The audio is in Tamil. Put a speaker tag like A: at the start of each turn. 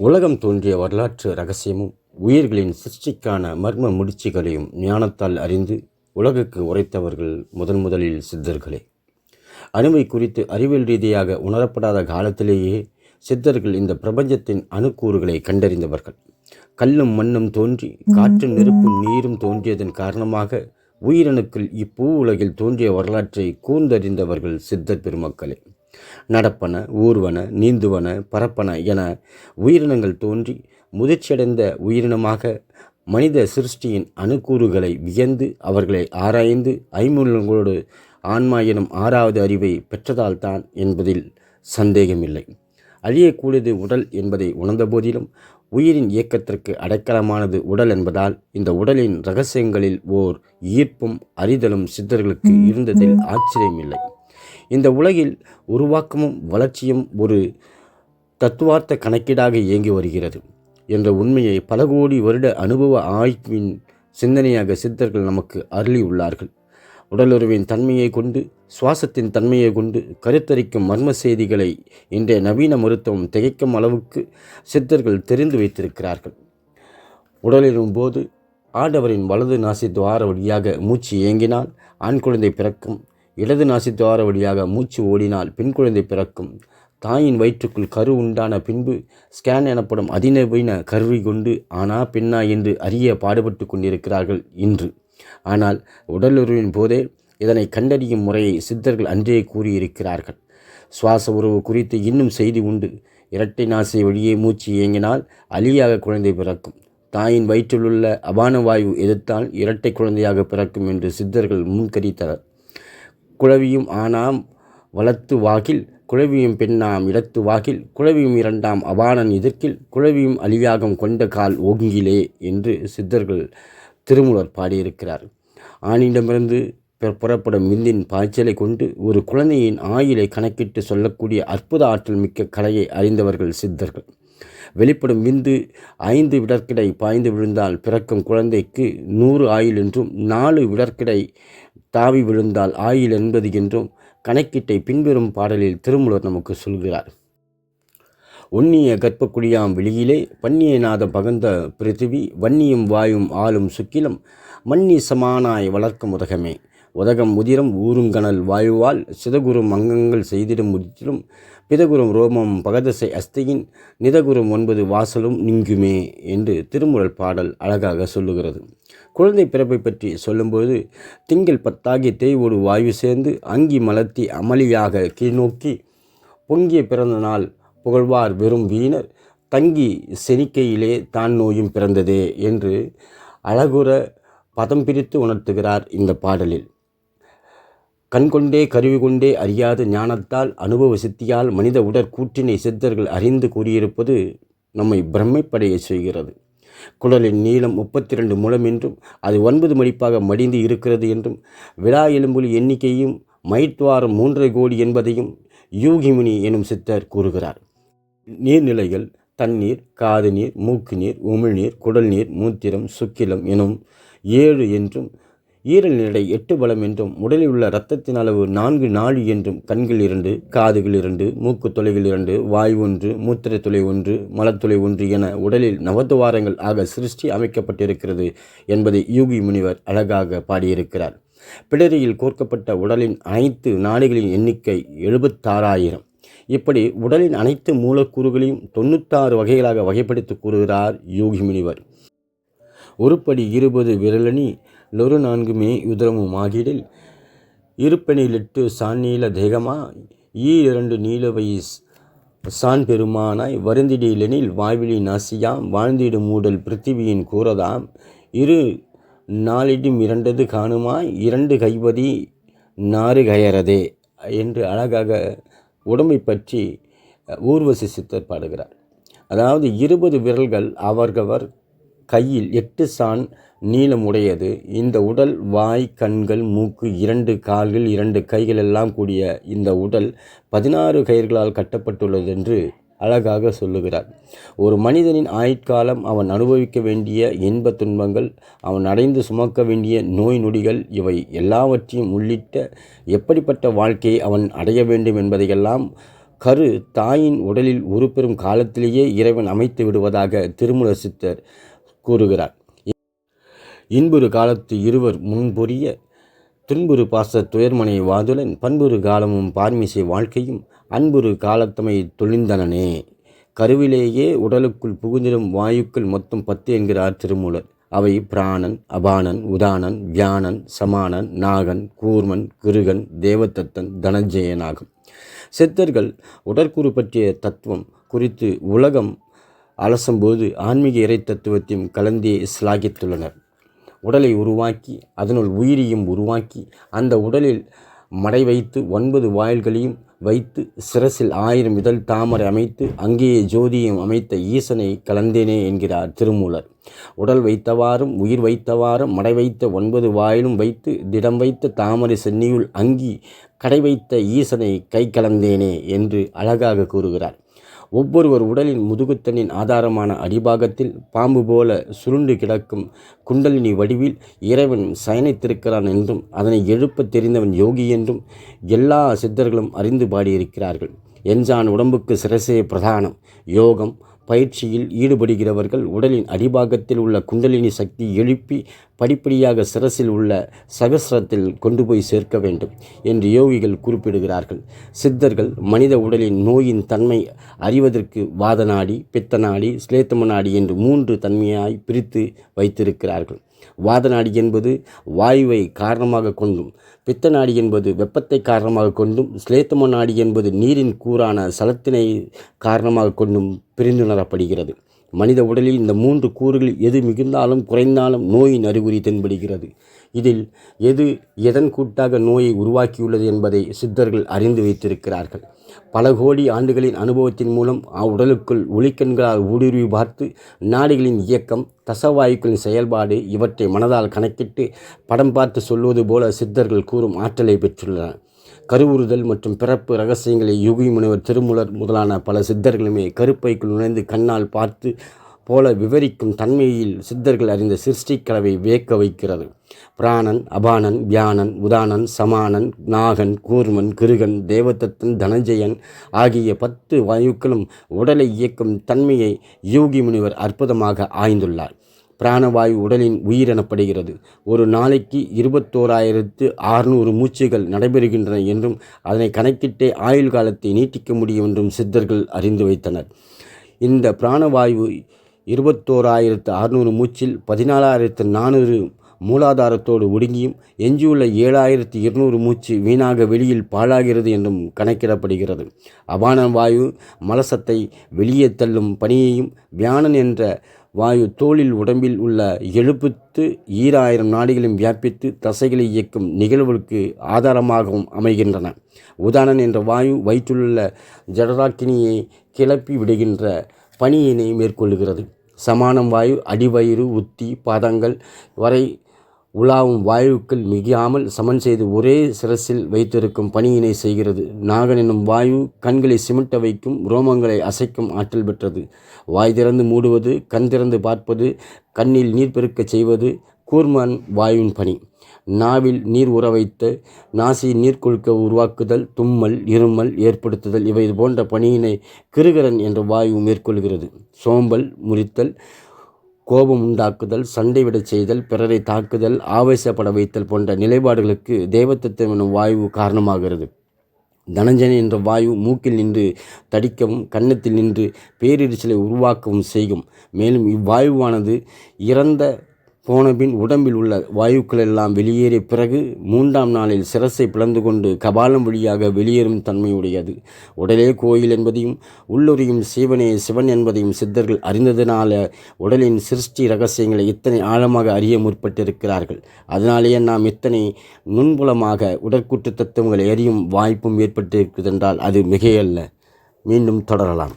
A: உலகம் தோன்றிய வரலாற்று ரகசியமும் உயிர்களின் சிருஷ்டிக்கான மர்ம முடிச்சுகளையும் ஞானத்தால் அறிந்து உலகுக்கு உரைத்தவர்கள் முதன் முதலில் சித்தர்களே. அணுவை குறித்து அறிவியல் ரீதியாக உணரப்படாத காலத்திலேயே சித்தர்கள் இந்த பிரபஞ்சத்தின் அணுக்கூறுகளை கண்டறிந்தவர்கள். கல்லும் மண்ணும் தோன்றி காற்றும் நெருப்பும் நீரும் தோன்றியதன் காரணமாக உயிரணுக்கள் இப்பூ உலகில் தோன்றிய வரலாற்றை கூர்ந்தறிந்தவர்கள் சித்தர் பெருமக்களே. நடப்பன ஊர்வன நீந்துவன பரப்பன என உயிரினங்கள் தோன்றி முதிர்ச்சியடைந்த உயிரினமாக மனித சிருஷ்டியின் அணுக்கூறுகளை வியந்து அவர்களை ஆராய்ந்து ஐமூலங்களோடு ஆன்மா எனும் ஆறாவது அறிவை பெற்றதால்தான் என்பதில் சந்தேகமில்லை. அழியக்கூடியது உடல் என்பதை உணர்ந்த போதிலும் உயிரின் இயக்கத்திற்கு அடைக்கலமானது உடல் என்பதால் இந்த உடலின் ரகசியங்களில் ஓர் ஈர்ப்பும் அறிதலும் சித்தர்களுக்கு இருந்ததில் ஆச்சரியமில்லை. இந்த உலகில் உருவாக்கமும் வளர்ச்சியும் ஒரு தத்துவார்த்த கணக்கீடாக இயங்கி வருகிறது என்ற உண்மையை பல கோடி வருட அனுபவ ஆய்வின் சிந்தனையாக சித்தர்கள் நமக்கு அருளி உள்ளார்கள். உடலுறவின் தன்மையை கொண்டு சுவாசத்தின் தன்மையை கொண்டு கருத்தரிக்கும் மர்ம செய்திகளை இன்றைய நவீன மருத்துவம் திகைக்கும் அளவுக்கு சித்தர்கள் தெரிந்து வைத்திருக்கிறார்கள். உடலிடும் போது ஆடவரின் வலது நாசி துவார வழியாக மூச்சு இயங்கினால் ஆண் குழந்தை பிறக்கும் இடது நாசி வழியாக மூச்சு ஓடினால் பெண் குழந்தை பிறக்கும். தாயின் வயிற்றுக்குள் கரு உண்டான பின்பு ஸ்கேன் எனப்படும் அதிநவீன கருவி கொண்டு ஆனா பெண்ணா என்று அறிய பாடுபட்டு கொண்டிருக்கிறார்கள் இன்று. ஆனால் உடலுறவின் போதே இதனை கண்டறியும் முறையை சித்தர்கள் அன்றே கூறியிருக்கிறார்கள். சுவாச உறவு குறித்து இன்னும் செய்தி உண்டு. இரட்டை நாசை வழியே மூச்சு இயங்கினால் அலியாக குழந்தை பிறக்கும். தாயின் வயிற்றிலுள்ள அபான வாயு எதிர்த்தால் இரட்டை குழந்தையாக பிறக்கும் என்று சித்தர்கள் முன்கரித்தனர். குழவியும் ஆனாம் வளர்த்து வாகில் குழவியும் பெண்ணாம் இடத்து வாகில் குழவியும் இரண்டாம் அபானன் எதிர்க்கில் குழவியும் அழியாகம் கொண்ட கால் ஓங்கிலே என்று சித்தர்கள் திருமூலர் பாடியிருக்கிறார். ஆணிடமிருந்து புறப்படும் விந்தின் பாய்ச்சலை கொண்டு ஒரு குழந்தையின் ஆயிலை கணக்கிட்டு சொல்லக்கூடிய அற்புத ஆற்றல் மிக்க கலையை அறிந்தவர்கள் சித்தர்கள். வெளிப்படும் விந்து ஐந்து விடற்கிடை பாய்ந்து விழுந்தால் பிறக்கும் குழந்தைக்கு நூறு ஆயுள் என்றும் நாலு விடற்கிடை தாவி விழுந்தால் ஆயில் என்பது என்றும் கணக்கீட்டை பின்வரும் பாடலில் திருமூலர் நமக்கு சொல்கிறார். உன்னிய கற்பக்குடியாம் வெளியிலே பன்னியநாத பகந்த பிருத்திவி வன்னியும் வாயும் ஆளும் சுக்கிலம் மன்னி சமானாய் வளர்க்கும் உதகமே. உதகம் முதிரம் ஊருங்கணல் வாயுவால் சிதகுரும் அங்கங்கள் செய்திடும் முடித்திலும் பிதகுரும் ரோமம் பகதசை அஸ்தியின் நிதகுரும் ஒன்பது வாசலும் நீங்குமே என்று திருமுறள் பாடல் அழகாக சொல்லுகிறது. குழந்தை பிறப்பை பற்றி சொல்லும்போது திங்கள் பத்தாகி தேய்வோடு வாயு சேர்ந்து அங்கி மலர்த்தி அமளியாக கீழ்நோக்கி பொங்கிய பிறந்த நாள் புகழ்வார் வெறும் வீணர் தங்கி செனிக்கையிலே தான் நோயும் பிறந்ததே என்று அழகுற பதம் பிரித்து உணர்த்துகிறார் இந்த பாடலில். கண்கொண்டே கருவி கொண்டே அறியாத ஞானத்தால் அனுபவ சித்தியால் மனித உடற்கூற்றினை சித்தர்கள் அறிந்து கூறியிருப்பது நம்மை பிரம்மைப்படைய செய்கிறது. குடலின் நீளம் முப்பத்தி ரெண்டு முழம் என்றும் அது ஒன்பது மடிப்பாக மடிந்து இருக்கிறது என்றும் விழா எலும்புலி எண்ணிக்கையும் மைத்வாரம் மூன்றரை கோடி என்பதையும் யூகிமுனி எனும் சித்தர் கூறுகிறார். நீர்நிலைகள் தண்ணீர் காது நீர் மூக்கு நீர் உமிழ்நீர் குடல் நீர் மூத்திரம் சுக்கிலம் எனும் ஏழு என்றும் ஈரல் நிலை எட்டு பலம் என்றும் உடலில் உள்ள இரத்தத்தின் அளவு நான்கு நாழி என்றும் கண்கள் இரண்டு காதுகள் இரண்டு மூக்கு தொலைகள் இரண்டு வாய் ஒன்று மூத்திர துளை ஒன்று மலத்துளை ஒன்று என உடலில் நவத்துவாரங்கள் ஆக சிருஷ்டி அமைக்கப்பட்டிருக்கிறது என்பதை யூகி முனிவர் அழகாக பாடியிருக்கிறார். பிடரியில் கோர்க்கப்பட்ட உடலின் அனைத்து நாடுகளின் எண்ணிக்கை எழுபத்தாறாயிரம். இப்படி உடலின் அனைத்து மூலக்கூறுகளையும் தொண்ணூத்தாறு வகைகளாக வகைப்படுத்தி கூறுகிறார் யோகி முனிவர். ஒருபடி இருபது விரலணி லொரு நான்குமே உதரமும் ஆகிடில் இருப்பனிலிட்டு சாநீல தேகமா ஈ இரண்டு நீலவை சான் பெருமானாய் வருந்திடீலெனில் வாய்விழி நாசியாம் வாழ்ந்திடும் மூடல் பிருத்திவியின் கூறதாம். இரு நாளிடும் இரண்டது காணுமாய் இரண்டு கைவதி நாறு கயறதே என்று அழகாக உடம்பை பற்றி ஊர்வசி சித்தர் பாடுகிறார். அதாவது இருபது விரல்கள் அவர்கவர் கையில் எட்டு சான் நீளம் உடையது இந்த உடல் வாய் கண்கள் மூக்கு இரண்டு கால்கள் இரண்டு கைகள் எல்லாம் கூடிய இந்த உடல் பதினாறு கயிர்களால் கட்டப்பட்டுள்ளது என்று அழகாக சொல்லுகிறார். ஒரு மனிதனின் ஆயுட்காலம் அவன் அனுபவிக்க வேண்டிய இன்ப துன்பங்கள் அவன் அடைந்து சுமக்க வேண்டிய நோய் நொடிகள் இவை எல்லாவற்றையும் உள்ளிட்ட எப்படிப்பட்ட வாழ்க்கையை அவன் அடைய வேண்டும் என்பதையெல்லாம் கரு தாயின் உடலில் உருப்பெறும் காலத்திலேயே இறைவன் அமைத்து விடுவதாக திருமூல சித்தர் கூறுகிறார். இன்புறு காலத்து இருவர் முன்புரிய துன்புறு பாச துயர்மனை வாதுலன் பண்புறு காலமும் பார்மிசை வாழ்க்கையும் அன்புறு காலத்தமை தொழிந்தனனே. கருவிலேயே உடலுக்குள் புகுந்திடும் வாயுக்கள் மொத்தம் பத்து என்கிறார் திருமூலர். அவை பிராணன் அபானன் உதானன் வியானன் சமானன் நாகன் கூர்மன் கிருகன் தேவதத்தன் தனஞ்சயனாகும் சித்தர்கள் உடற்கூறு பற்றிய தத்துவம் குறித்து உலகம் அலசும்போது ஆன்மீக இறை தத்துவத்தையும் கலந்தே சிலாகித்துள்ளனர். உடலை உருவாக்கி அதனுள் உயிரியும் உருவாக்கி அந்த உடலில் மடை வைத்து ஒன்பது வாயில்களையும் வைத்து சிரசில் ஆயிரம் இதழ் தாமரை அமைத்து அங்கேயே ஜோதியும் அமைத்த ஈசனை கலந்தேனே என்கிறார் திருமூலர். உடல் வைத்தவாறும் உயிர் வைத்தவாறும் மடை வைத்த ஒன்பது வாயிலும் வைத்து திடம் வைத்த தாமரை சென்னியுள் அங்கி கடை வைத்த ஈசனை கை கலந்தேனே என்று அழகாக கூறுகிறார். ஒவ்வொருவர் உடலின் முதுகுத்தனின் ஆதாரமான அடிபாகத்தில் பாம்பு போல சுருண்டு கிடக்கும் குண்டலினி வடிவில் இறைவன் சயனித்திருக்கிறான் என்றும் அதனை எழுப்ப தெரிந்தவன் யோகி என்றும் எல்லா சித்தர்களும் அறிந்து பாடியிருக்கிறார்கள். என்ஜான் உடம்புக்கு சிரசே பிரதானம். யோகம் பயிற்சியில் ஈடுபடுகிறவர்கள் உடலின் அடிபாகத்தில் உள்ள குண்டலினி சக்தி எழுப்பி படிப்படியாக சிரசில் உள்ள சகசிரத்தில் கொண்டு போய் சேர்க்க வேண்டும் என்று யோகிகள் குறிப்பிடுகிறார்கள். சித்தர்கள் மனித உடலின் நோயின் தன்மை அறிவதற்கு வாதநாடி பித்தநாடி ஸ்லேத்தம நாடி என்று மூன்று தன்மையாய் பிரித்து வைத்திருக்கிறார்கள். வாத நாடி என்பது வாயுவை காரணமாக கொண்டும் பித்த நாடி என்பது வெப்பத்தை காரணமாக கொண்டும் ஸ்லேத்தம நாடி என்பது நீரின் கூறான சலத்தினை காரணமாக கொண்டும் பிரிந்துணரப்படுகிறது. மனித உடலில் இந்த மூன்று கூறுகளில் எது மிகுந்தாலும் குறைந்தாலும் நோயின் அறிகுறி தென்படுகிறது. இதில் எது எதன் கூட்டாக நோயை உருவாக்கியுள்ளது என்பதை சித்தர்கள் அறிந்து வைத்திருக்கிறார்கள். பல கோடி ஆண்டுகளின் அனுபவத்தின் மூலம் உடலுக்குள் ஒளிக்கண்களால் ஊடுருவி பார்த்து நாடுகளின் இயக்கம் தசவாயுக்களின் செயல்பாடு இவற்றை மனதால் கணக்கிட்டு படம் பார்த்து சொல்வது போல சித்தர்கள் கூறும் ஆற்றலை பெற்றுள்ளனர். கருவுறுதல் மற்றும் பிறப்பு ரகசியங்களை யுகி முனிவர் திருமுலர் முதலான பல சித்தர்களுமே கருப்பைக்குள் நுழைந்து கண்ணால் பார்த்து போல விவரிக்கும் தன்மையில் சித்தர்கள் அறிந்த சிருஷ்டி கலவை வியக்க வைக்கிறது. பிராணன் அபானன் வியானன் உதானன் சமானன் நாகன் கூர்மன் கிருகன் தேவதத்தன் தனஞ்சயன் ஆகிய பத்து வாயுக்களும் உடலை இயக்கும் தன்மையை யோகி முனிவர் அற்புதமாக ஆய்ந்துள்ளார். பிராணவாயு உடலின் உயிர் எனப்படுகிறது. ஒரு நாளைக்கு இருபத்தோராயிரத்து ஆறுநூறு மூச்சுகள் நடைபெறுகின்றன என்றும் அதனை கணக்கிட்டே ஆயுள் காலத்தை நீட்டிக்க முடியும் என்றும் சித்தர்கள் அறிந்து வைத்தனர். இந்த பிராணவாயு இருபத்தோராயிரத்து அறுநூறு மூச்சில் பதினாலாயிரத்து நானூறு மூலாதாரத்தோடு ஒடுங்கியும் எஞ்சியுள்ள ஏழாயிரத்தி இருநூறு மூச்சு வீணாக வெளியில் பாழாகிறது என்றும் கணக்கிடப்படுகிறது. அபான வாயு மலசத்தை வெளியே தள்ளும் பணியையும் வியானன் என்ற வாயு தோளில் உடம்பில் உள்ள எழுப்புத்து ஈராயிரம் நாடுகளையும் வியாபித்து தசைகளை இயக்கும் நிகழ்வுகளுக்கு ஆதாரமாகவும் அமைகின்றன. உதாரணன் என்ற வாயு வயிற்றுள்ள ஜடராக்கினியை கிளப்பி விடுகின்ற பணியினை மேற்கொள்கிறது சமானம் வாயு அடிவயிறு உத்தி பாதங்கள் வரை உலாவும் வாயுக்கள் மிகாமல் சமன் செய்து ஒரே சிரசில் வைத்திருக்கும் பணியினை செய்கிறது. நாகன் என்னும் வாயு கண்களை சிமிட்ட வைக்கும் ரோமங்களை அசைக்கும் ஆற்றல் பெற்றது. வாய் திறந்து மூடுவது கண் திறந்து பார்ப்பது கண்ணில் நீர் பெருக்கச் செய்வது கூர்மன் வாயுவின் பணி. நாவில் நீர் உற வைத்து நாசி நீர் கொழுக்க உருவாக்குதல் தும்மல் இருமல் ஏற்படுத்துதல் இவை போன்ற பணியினை கிருகரன் என்ற வாயு மேற்கொள்கிறது. சோம்பல் முறித்தல் கோபம் உண்டாக்குதல் சண்டை விடச் செய்தல் பிறரை தாக்குதல் ஆவேசப்பட வைத்தல் போன்ற நிலைப்பாடுகளுக்கு தேவத்தத்துவம் எனும் வாயு காரணமாகிறது. தனஞ்சனி என்ற வாயு மூக்கில் நின்று தடிக்கவும் கன்னத்தில் நின்று பேரிரிச்சலை உருவாக்கவும் செய்யும். மேலும் இவ்வாயுவானது இறந்த போனபின் உடம்பில் உள்ள வாயுக்கள் எல்லாம் வெளியேறிய பிறகு மூன்றாம் நாளில் சிரசை பிளந்து கொண்டு கபாலம் வழியாக வெளியேறும் தன்மையுடையது. உடலே கோயில் என்பதையும் உள்ளுரையும் சிவனே சிவன் என்பதையும் சித்தர்கள் அறிந்ததினால உடலின் சிருஷ்டி ரகசியங்களை இத்தனை ஆழமாக அறிய முற்பட்டிருக்கிறார்கள். அதனாலேயே நாம் இத்தனை நுண்புலமாக உடற்கூட்டு தத்துவங்களை அறியும் வாய்ப்பும் ஏற்பட்டிருக்கிறதென்றால் அது மிகையல்ல. மீண்டும் தொடரலாம்.